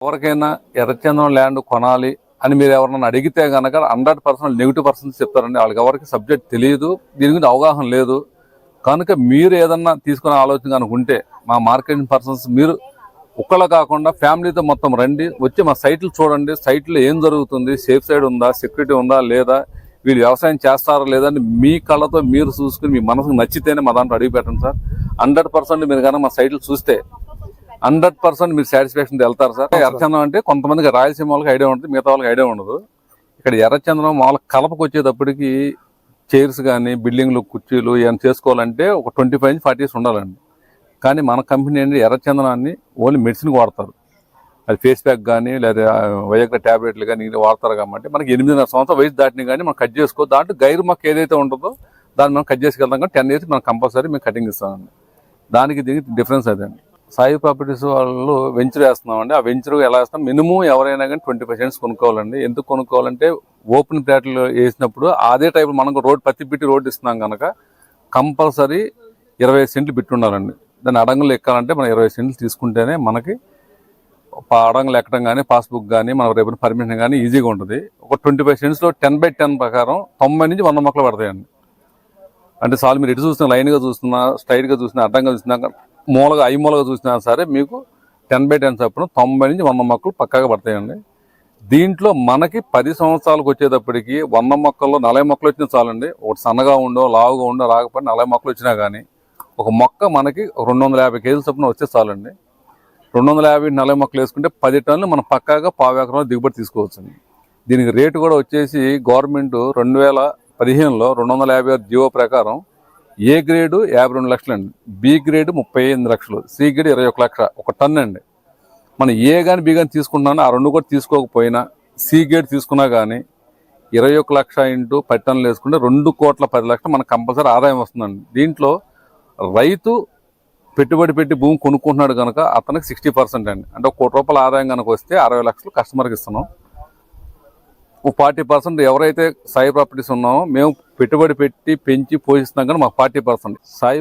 ఎవరికైనా ఎర్రచందనం ల్యాండ్ కొనాలి అని మీరు ఎవరన్నా అడిగితే కనుక హండ్రెడ్ పర్సెంట్ నెగిటివ్ పర్సెంట్ చెప్తారండి. వాళ్ళకి ఎవరికి సబ్జెక్ట్ తెలియదు. దీని గురించి అవగాహన లేదు. కనుక మీరు ఏదన్నా తీసుకునే ఆలోచన కనుక ఉంటే మా మార్కెటింగ్ పర్సన్స్ మీరు ఒక్కళ్ళ కాకుండా ఫ్యామిలీతో మొత్తం రండి. వచ్చి మా సైట్లు చూడండి. సైట్లో ఏం జరుగుతుంది? సేఫ్ సైడ్ ఉందా? సెక్యూరిటీ ఉందా? లేదా వీళ్ళు వ్యవసాయం చేస్తారా? లేదా అని మీ కళ్ళతో మీరు చూసుకుని మీ మనసుకు నచ్చితేనే మా దాంట్లో అడిగి పెట్టండి సార్. హండ్రెడ్ పర్సెంట్ మీరు కనుక మా సైట్లు చూస్తే హండ్రెడ్ పర్సెంట్ మీరు సాటిస్ఫాక్షన్ వెళ్తారు సార్. ఎర్రచందనం అంటే కొంతమందికి రాయలసీమ వాళ్ళకి ఐడియా ఉంటుంది మిగతా వాళ్ళకి ఐడియా ఉండదు. ఇక్కడ ఎర్రచందనం మామూలు కలపకు వచ్చేటప్పటికి చైర్స్ కానీ బిల్డింగ్లు కుర్చీలు ఏమైనా చేసుకోవాలంటే ఒక ట్వంటీ ఫైవ్ నుంచి ఫార్టీ ఇయర్స్ ఉండాలండి. కానీ మన కంపెనీ ఏంటి ఎర్రచందనాన్ని ఓన్లీ మెడిసిన్కి వాడతారు. అది ఫేస్ ప్యాక్ కానీ లేదా వయగ్ర ట్యాబ్లెట్లు కానీ ఇది వాడతారు కాబట్టి మనకి ఎనిమిదిన్నర సంవత్సరం వయసు దాటిని కానీ మనం కట్ చేసుకో దాంట్లో గైరు మొక్క ఏదైతే ఉంటుందో దాన్ని మనం కట్ చేసుకెళ్తాం కానీ టెన్ ఇయర్స్ మనం కంపల్సరీ మేము కటింగ్ ఇస్తామండి. దానికి దీనికి డిఫరెన్స్ అదండి సాయి ప్రాపర్టీస్ వాళ్ళు వెంచర్ వేస్తున్నామండి. ఆ వెంచర్ ఎలా వేస్తాం మినిమం ఎవరైనా కానీ ట్వంటీ పర్సెంట్స్ కొనుక్కోవాలండి. ఎందుకు కొనుక్కోవాలంటే ఓపెన్ ప్లాట్లు వేసినప్పుడు అదే టైప్ మనం రోడ్ పత్తి బిట్టి రోడ్ ఇస్తున్నాం కనుక కంపల్సరీ ఇరవై సెంట్లు బిట్టి ఉండాలండి. దాన్ని అడంగులు ఎక్కాలంటే మనం ఇరవై సెంట్లు తీసుకుంటేనే మనకి పా- అడంగులు ఎక్కడం కానీ పాస్బుక్ కానీ మన రేపు పర్మిషన్ కానీ ఈజీగా ఉంటుంది. ఒక ట్వంటీ ఫైవ్ సెంట్స్లో టెన్ బై టెన్ ప్రకారం తొంభై నుంచి వంద మొక్కలు పడతాయండి. అంటే చాలు మీరు ఎటు చూస్తున్నా లైన్గా చూస్తున్నా స్ట్రైట్గా చూసినా అడ్డంగా చూసినా మూలగా ఐ మూలగా చూసినా సరే మీకు టెన్ బై టెన్ చొప్పున తొంభై నుంచి వంద మొక్కలు పక్కాగా పడతాయండి. దీంట్లో మనకి పది సంవత్సరాలకు వచ్చేటప్పటికి వంద మొక్కల్లో నలభై మొక్కలు వచ్చినా చాలండి. ఒకటి సన్నగా ఉండో లావుగా ఉండో రాకపోయినా నలభై మొక్కలు వచ్చినా కానీ ఒక మొక్క మనకి రెండు వందల యాభై కేజీల చొప్పున వచ్చే చాలండి. రెండు వందల యాభై నలభై మొక్కలు వేసుకుంటే పది టన్నులు మనం పక్కాగా పావు ఎకరంలో దిగుబడి తీసుకోవచ్చండి. దీనికి రేటు కూడా వచ్చేసి గవర్నమెంట్ రెండు వేల పదిహేనులో రెండు వందల యాభై ఆరు జీవో ప్రకారం ఏ గ్రేడు? యాభై రెండు లక్షలు అండి. బి గ్రేడ్ ముప్పై ఎనిమిది లక్షలు. సి గ్రేడ్ ఇరవై ఒక లక్ష. ఒక టన్ అండి. మనం ఏ కానీ బి కానీ తీసుకుంటున్నా ఆ రెండు కూడా తీసుకోకపోయినా సి గ్రేడ్ తీసుకున్నా కానీ ఇరవై ఒక లక్ష ఇంటూ పది టన్నులు వేసుకుంటే రెండు కోట్ల పది లక్షలు మనకు కంపల్సరీ ఆదాయం వస్తుందండి. దీంట్లో రైతు పెట్టుబడి పెట్టి భూమి కొనుక్కుంటున్నాడు కనుక అతనికి సిక్స్టీ పర్సెంట్ అండి. అంటే ఒక కోటి రూపాయల ఆదాయం కనుక వస్తే అరవై లక్షలు కస్టమర్కి ఇస్తున్నాం. ఫార్టీ పర్సెంట్ ఎవరైతే సాయి ప్రాపర్టీస్ ఉన్నామో మేము పెట్టుబడి పెట్టి పెంచి పోషిస్తున్నాం కానీ మాకు ఫార్టీ పర్సెంట్ సాయి